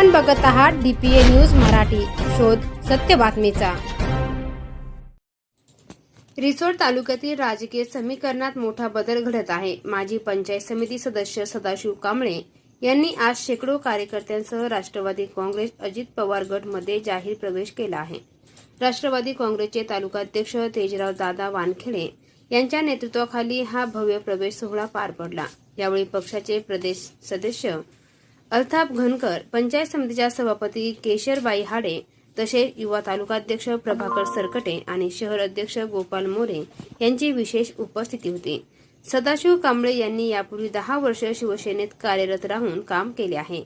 आपण बघत आहात डीपीए न्यूज मराठी. शोध सत्य बातमीचा. रिसोड तालुक्यातील राजकीय समीकरणात मोठा बदल घडत आहे. माजी पंचायत समिती सदस्य सदाशिव कांबळे यांनी आज शेकडो कार्यकर्त्यांसह राष्ट्रवादी काँग्रेस अजित पवार गटमध्ये जाहीर प्रवेश केला आहे. राष्ट्रवादी काँग्रेसचे तालुकाध्यक्ष तेजराव दादा वानखेडे यांच्या नेतृत्वाखाली हा भव्य प्रवेश सोहळा पार पडला. यावेळी पक्षाचे प्रदेश सदस्य अल्ताप घनकर पंचायत समितीच्या सभापती केशरबाई हाडे तसेच युवा तालुकाध्यक्ष प्रभाकर सरकटे आणि शहर अध्यक्ष गोपाल मोरे यांची विशेष उपस्थिती होती. सदाशिव कांबळे यांनी यापूर्वी दहा वर्ष शिवसेनेत कार्यरत राहून काम केले आहे.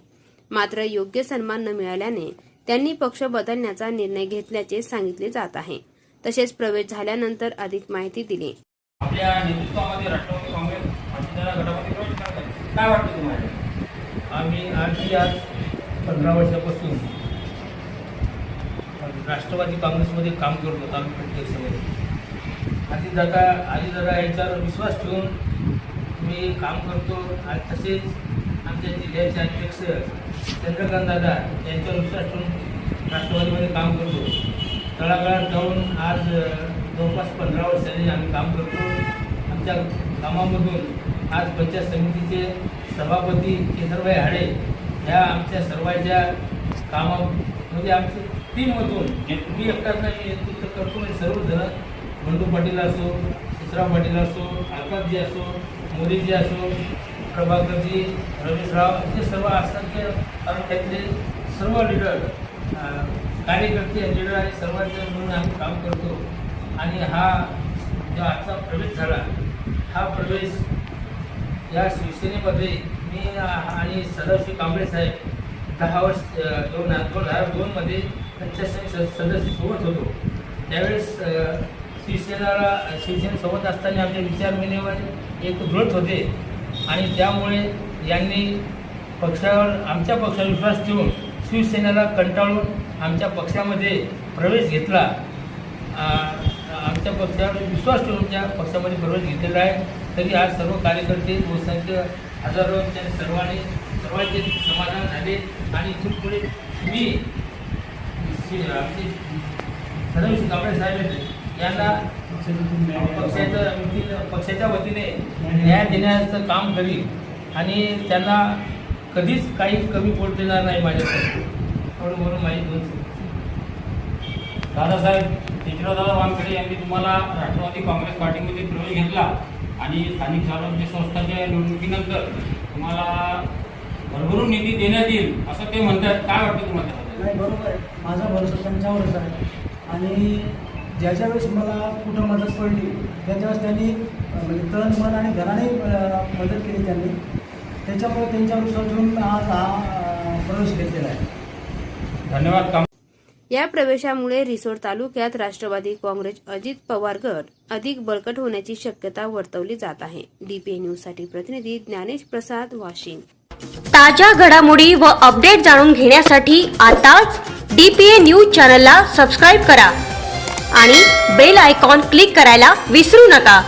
मात्र योग्य सन्मान न मिळाल्याने त्यांनी पक्ष बदलण्याचा निर्णय घेतल्याचे सांगितले जात आहे. तसेच प्रवेश झाल्यानंतर अधिक माहिती दिली. आपल्या नेतृत्वामध्ये राष्ट्रवादी काँग्रेस आम्ही आम्ही आज पंधरा वर्षापासून राष्ट्रवादी काँग्रेसमध्ये काम करतो तालुका समिती आधी दादा आधी दादा याच्यावर विश्वास ठेवून मी काम करतो. आणि तसेच आमच्या जिल्ह्याचे अध्यक्ष चंद्रकांत दादा यांच्यावर विश्वास ठेवून राष्ट्रवादीमध्ये काम करतो. तळागाळात जाऊन आज जवळपास पंधरा वर्षांनी आम्ही काम करतो. आमच्या कामामधून आज पंचायत समितीचे सभापती केसरबाई हाडे ह्या आमच्या सर्वांच्या कामामध्ये आमच्या टीममधून मी एकटाच नाही नेतृत्व करतो म्हणजे सर्वजण. बंडू पाटील असो शिसराव पाटील असो अल्कापजी असो मोदीजी असो प्रभाकरजी रमेशराव जे सर्व असंख्य तालुक्यातले सर्व लीडर कार्यकर्ते लीडर आणि सर्वांचे मिळून आम्ही काम करतो. आणि हा जो आजचा प्रवेश झाला हा प्रवेश या शिवसेनेमध्ये मी आणि सदाशिव कांबळे साहेब दहा वर्ष दोन दोन हजार दोनमध्ये पंचायत सदस्य सोबत होतो. त्यावेळेस शिवसेनाला शिवसेनेसोबत असताना आमच्या विचारविनिमय एक दृढ होते. आणि त्यामुळे यांनी पक्षावर आमच्या पक्षावर विश्वास ठेवून शिवसेनेला कंटाळून आमच्या पक्षामध्ये प्रवेश घेतला. आमच्या पक्षावर विश्वास ठेवून त्या पक्षामध्ये प्रवेश घेतलेला आहे. तरी आज सर्व कार्यकर्ते बहुसंख्य हजारो सर्वांनी सर्वांचे समाधान झाले आणि इथून पुढे मी श्री- आमचे सदाशिव कांबळे साहेब यांना पक्षाच्या पक्षाच्या वतीने न्याय देण्याचं काम करील आणि त्यांना कधीच काही कमी पोट देणार नाही माझ्याकडे. म्हणून म्हणून माझी दोन दादासाहेब तेजरावदादा वानखेडे यांनी तुम्हाला राष्ट्रवादी काँग्रेस पार्टीमध्ये प्रवेश घेतला आणि स्थानिक स्वराज्य संस्थांच्या निवडणुकीनंतर तुम्हाला भरभरून निधी देण्यात येईल असं ते म्हणतात. काय वाटतं तुम्हाला? नाही बरोबर आहे. माझा भरोसा त्यांच्यावरच आहे. आणि ज्याच्या वेळेस मला कुठं मदत पडली त्याच्यावेळेस त्यांनी म्हणजे तन मन आणि घराने मदत केली त्यांनी. त्याच्यामुळे त्यांच्यावर ठेवून आज हा प्रवेश घेतलेला आहे. धन्यवाद. या प्रवेशामुळे रिसोड तालुक्यात राष्ट्रवादी काँग्रेस अजित पवार गट अधिक बळकट होण्याची शक्यता वर्तवली जात आहे. डीपीए न्यूजसाठी प्रतिनिधी ज्ञानेश प्रसाद वाशिम. ताज्या घडामोडी व अपडेट जाणून घेण्यासाठी आताच डीपीए न्यूज चॅनलला सबस्क्राईब करा आणि बेल आयकॉन क्लिक करायला विसरू नका.